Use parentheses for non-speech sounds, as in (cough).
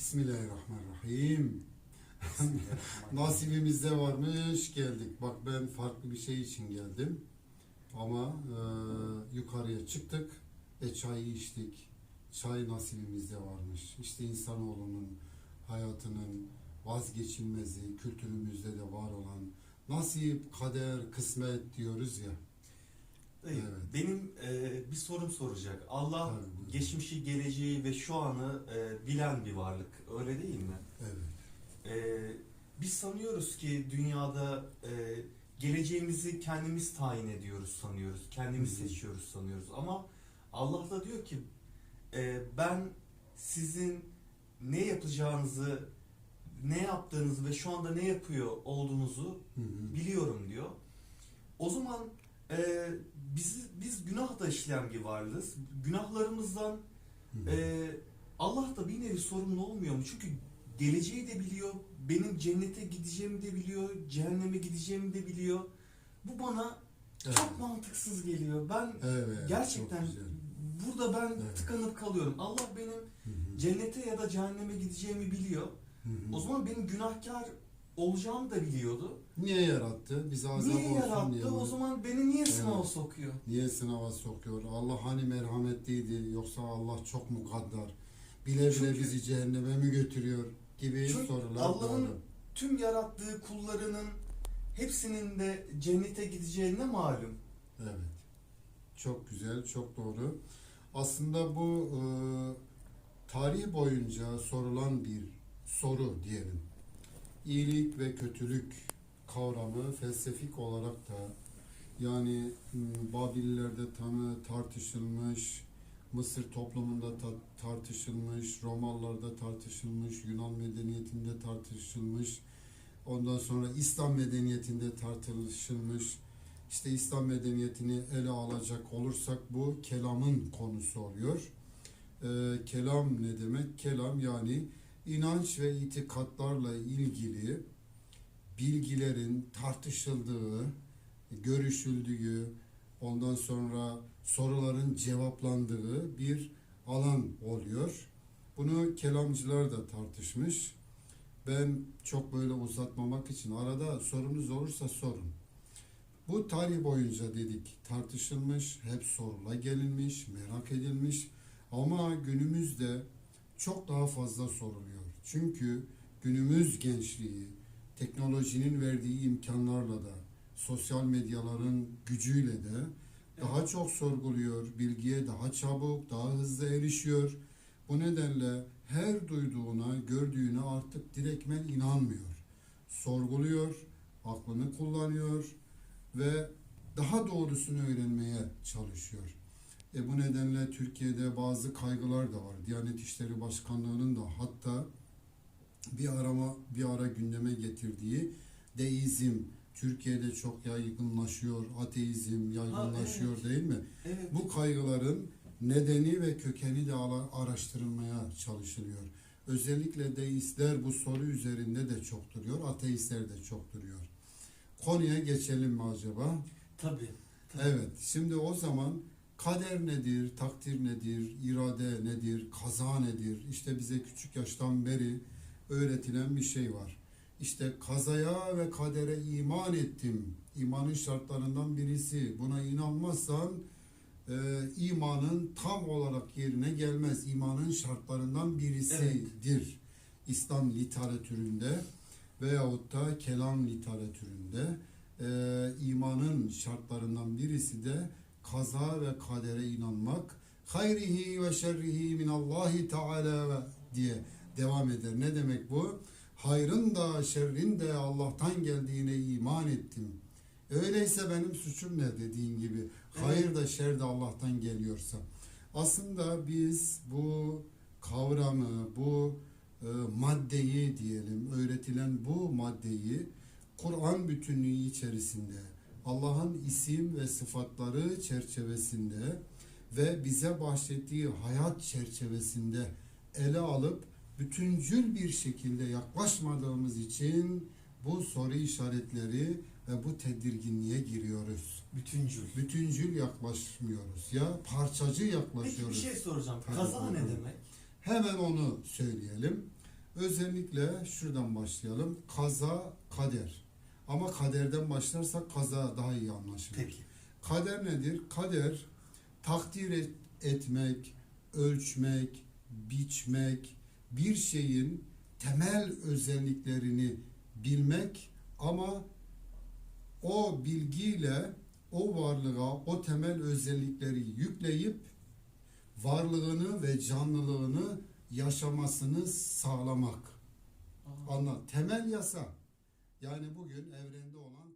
Bismillahirrahmanirrahim. (laughs) Nasibimizde varmış geldik. Bak ben farklı bir şey için geldim. Ama e, yukarıya çıktık. E çayı içtik. Çay nasibimizde varmış. İşte insanoğlunun hayatının vazgeçilmezi, kültürümüzde de var olan nasip, kader, kısmet diyoruz ya. Evet. Benim e, bir sorum soracak. Allah Tabii, geçmişi, geleceği ve şu anı e, bilen bir varlık. Öyle değil mi? Evet. E, biz sanıyoruz ki dünyada e, geleceğimizi kendimiz tayin ediyoruz sanıyoruz. Kendimiz Hı seçiyoruz sanıyoruz. Ama Allah da diyor ki e, ben sizin ne yapacağınızı, ne yaptığınızı ve şu anda ne yapıyor olduğunuzu hı. biliyorum diyor. O zaman e, biz biz günah da işleyen bir varlığız. Günahlarımızdan e, Allah da bir nevi sorumlu olmuyor mu? Çünkü geleceği de biliyor, benim cennete gideceğimi de biliyor, cehenneme gideceğimi de biliyor. Bu bana Evet. çok mantıksız geliyor. Ben Evet, gerçekten burada ben Evet. tıkanıp kalıyorum. Allah benim Hı hı. cennete ya da cehenneme gideceğimi biliyor. Hı hı. O zaman benim günahkar olacağımı da biliyordu. Niye yarattı? Bize azap Niye olsun yarattı? diye. O zaman beni niye sınava Evet. sokuyor? Niye sınava sokuyor? Allah hani merhametliydi yoksa Allah çok mukaddar. Bile bile Çünkü- bizi cehenneme mi götürüyor gibi Çünkü sorular Allah'ın tüm yarattığı kullarının hepsinin de cennete gideceğine malum. Evet. Çok güzel, çok doğru. Aslında bu e, tarih boyunca sorulan bir soru diyelim. İyilik ve kötülük kavramı felsefik olarak da yani Babillerde tanı tartışılmış, Mısır toplumunda ta- tartışılmış, Romalılarda tartışılmış, Yunan medeniyetinde tartışılmış, ondan sonra İslam medeniyetinde tartışılmış. İşte İslam medeniyetini ele alacak olursak bu kelamın konusu oluyor. Ee, kelam ne demek? Kelam yani inanç ve itikatlarla ilgili bilgilerin tartışıldığı, görüşüldüğü, ondan sonra soruların cevaplandığı bir alan oluyor. Bunu kelamcılar da tartışmış. Ben çok böyle uzatmamak için arada sorunuz olursa sorun. Bu tarih boyunca dedik tartışılmış, hep sorula gelinmiş, merak edilmiş ama günümüzde çok daha fazla soruluyor. Çünkü günümüz gençliği teknolojinin verdiği imkanlarla da sosyal medyaların gücüyle de daha çok sorguluyor, bilgiye daha çabuk, daha hızlı erişiyor. Bu nedenle her duyduğuna, gördüğüne artık direktmen inanmıyor. Sorguluyor, aklını kullanıyor ve daha doğrusunu öğrenmeye çalışıyor. E bu nedenle Türkiye'de bazı kaygılar da var. Diyanet İşleri Başkanlığı'nın da hatta bir arama bir ara gündeme getirdiği deizm Türkiye'de çok yaygınlaşıyor, ateizm yaygınlaşıyor evet. değil mi? Evet. Bu kaygıların nedeni ve kökeni de araştırılmaya çalışılıyor. Özellikle deistler bu soru üzerinde de çok duruyor, ateistler de çok duruyor. Konuya geçelim mi acaba? Tabii. tabii. Evet, şimdi o zaman kader nedir, takdir nedir, irade nedir, kaza nedir? İşte bize küçük yaştan beri öğretilen bir şey var. İşte kazaya ve kadere iman ettim. İmanın şartlarından birisi. Buna inanmazsan e, imanın tam olarak yerine gelmez. İmanın şartlarından birisidir. İslam literatüründe veyahut da kelam literatüründe e, imanın şartlarından birisi de kaza ve kadere inanmak. Hayrihi ve şerrihi minallahi teala ve diye devam eder. Ne demek bu? Hayrın da şerrin de Allah'tan geldiğine iman ettim. Öyleyse benim suçum ne dediğin gibi. Hayır da şer de Allah'tan geliyorsa. Aslında biz bu kavramı, bu e, maddeyi diyelim, öğretilen bu maddeyi Kur'an bütünlüğü içerisinde, Allah'ın isim ve sıfatları çerçevesinde ve bize bahsettiği hayat çerçevesinde ele alıp bütüncül bir şekilde yaklaşmadığımız için bu soru işaretleri ve bu tedirginliğe giriyoruz. Bütüncül. Bütüncül yaklaşmıyoruz ya parçacı Peki bir yaklaşıyoruz. şey soracağım. Tabii, Kaza ne buyurun. demek? Hemen onu söyleyelim. Özellikle şuradan başlayalım. Kaza, kader. Ama kaderden başlarsak kaza daha iyi anlaşılır. Peki. Kader nedir? Kader takdir et- etmek, ölçmek, biçmek, bir şeyin temel özelliklerini bilmek ama o bilgiyle o varlığa o temel özellikleri yükleyip varlığını ve canlılığını yaşamasını sağlamak. Anla. Temel yasa. Yani bugün evrende olan